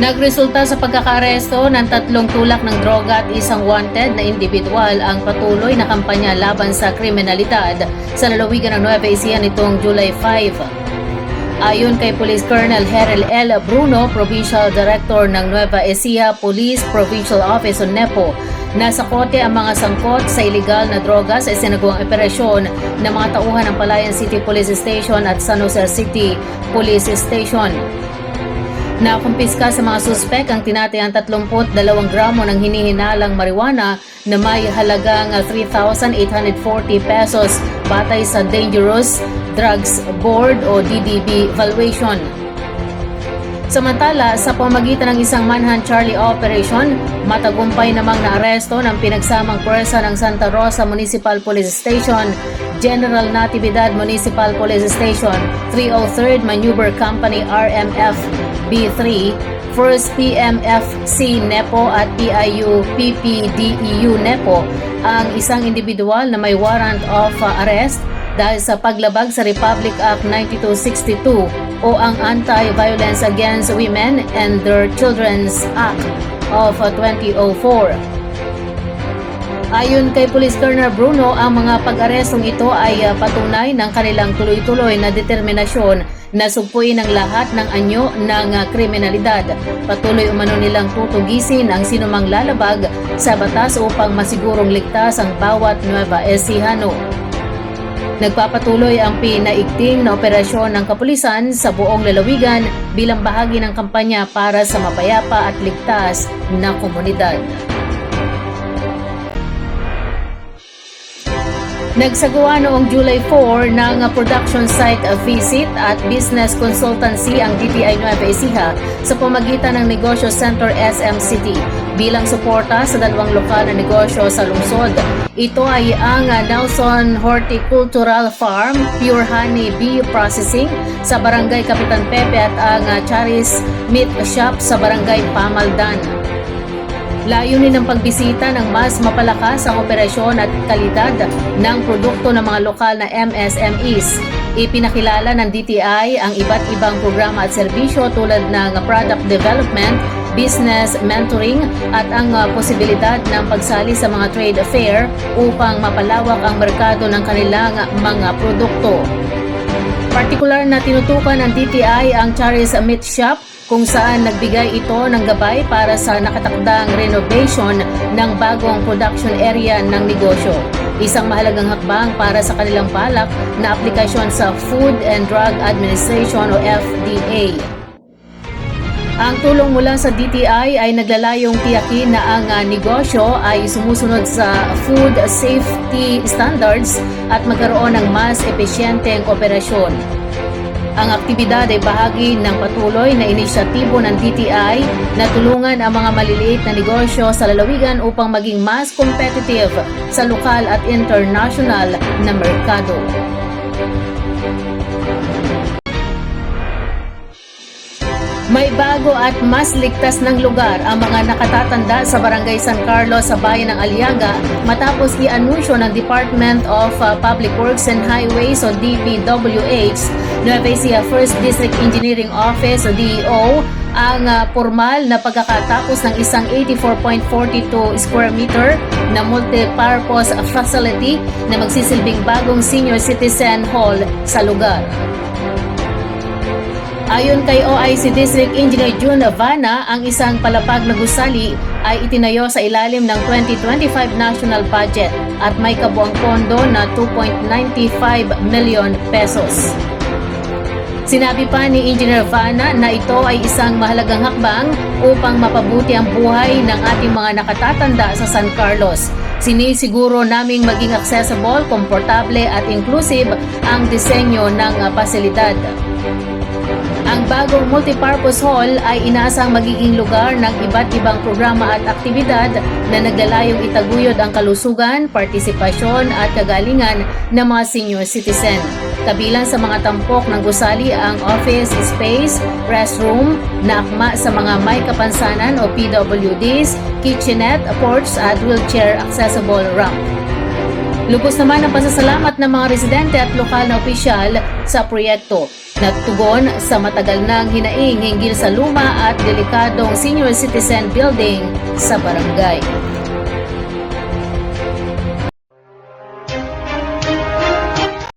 Nagresulta sa pagkakaaresto ng tatlong tulak ng droga at isang wanted na individual ang patuloy na kampanya laban sa kriminalidad sa lalawigan ng Nueva Ecija nitong July 5. Ayon kay Police Colonel Herel L. Bruno, Provincial Director ng Nueva Ecija Police Provincial Office o NEPO, nasa kote ang mga sangkot sa ilegal na droga sa isinagawang operasyon ng mga tauhan ng Palayan City Police Station at San Jose City Police Station. Nakumpiska sa mga suspek ang tinatayang 32 gramo ng hinihinalang marijuana na may halagang 3,840 pesos batay sa Dangerous Drugs Board o DDB valuation. Samantala, sa pamagitan ng isang manhunt Charlie operation, matagumpay namang naaresto ng pinagsamang pwersa ng Santa Rosa Municipal Police Station, General Natividad Municipal Police Station, 303rd Maneuver Company RMF B3, 1st PMFC NEPO at PIU PPDEU NEPO ang isang individual na may warrant of uh, arrest dahil sa paglabag sa Republic Act 9262 o ang Anti-Violence Against Women and Their Children's Act of uh, 2004. Ayon kay Police Colonel Bruno, ang mga pag-arestong ito ay uh, patunay ng kanilang tuloy-tuloy na determinasyon na sugpuin ang lahat ng anyo ng uh, kriminalidad. Patuloy umano nilang tutugisin ang sinumang lalabag sa batas upang masigurong ligtas ang bawat Nueva Ecijano. Nagpapatuloy ang pinaigting na operasyon ng kapulisan sa buong lalawigan bilang bahagi ng kampanya para sa mapayapa at ligtas na komunidad. Nagsagawa noong July 4 ng production site visit at business consultancy ang DTI Nueva Ecija sa pamagitan ng Negosyo Center SM City bilang suporta sa dalawang lokal na negosyo sa lungsod. Ito ay ang Nelson Horticultural Farm, Pure Honey Bee Processing sa Barangay Kapitan Pepe at ang Charis Meat Shop sa Barangay Pamaldan. Layunin ng pagbisita ng mas mapalakas ang operasyon at kalidad ng produkto ng mga lokal na MSMEs. Ipinakilala ng DTI ang iba't ibang programa at serbisyo tulad ng product development, business mentoring at ang uh, posibilidad ng pagsali sa mga trade fair upang mapalawak ang merkado ng kanilang mga produkto. Partikular na tinutukan ng DTI ang Charis Meat Shop kung saan nagbigay ito ng gabay para sa nakatakdang renovation ng bagong production area ng negosyo. Isang mahalagang hakbang para sa kanilang balak na aplikasyon sa Food and Drug Administration o FDA. Ang tulong mula sa DTI ay naglalayong tiyakin na ang uh, negosyo ay sumusunod sa food safety standards at magkaroon ng mas epesyenteng operasyon. Ang aktibidad ay bahagi ng patuloy na inisyatibo ng DTI na tulungan ang mga maliliit na negosyo sa lalawigan upang maging mas competitive sa lokal at international na merkado. May bago at mas ligtas ng lugar ang mga nakatatanda sa Barangay San Carlos sa bayan ng Aliaga matapos i-anunsyo ng Department of uh, Public Works and Highways o DPWH Nueva Ecija First District Engineering Office o DEO ang uh, formal na pagkakatapos ng isang 84.42 square meter na multi-purpose facility na magsisilbing bagong senior citizen hall sa lugar. Ayon kay OIC District Engineer June Havana, ang isang palapag na gusali ay itinayo sa ilalim ng 2025 national budget at may kabuang pondo na 2.95 million pesos. Sinabi pa ni Engineer Vana na ito ay isang mahalagang hakbang upang mapabuti ang buhay ng ating mga nakatatanda sa San Carlos. Sinisiguro naming maging accessible, komportable at inclusive ang disenyo ng pasilidad. Ang bagong multipurpose hall ay inaasang magiging lugar ng iba't ibang programa at aktibidad na naglalayong itaguyod ang kalusugan, partisipasyon at kagalingan ng mga senior citizen. Kabilang sa mga tampok ng gusali ang office space, restroom, na akma sa mga may kapansanan o PWDs, kitchenette, porch at wheelchair accessible ramp. Lubos naman ang pasasalamat ng mga residente at lokal na opisyal sa proyekto. Na tugon sa matagal nang hinaing hinggil sa luma at delikadong senior citizen building sa barangay.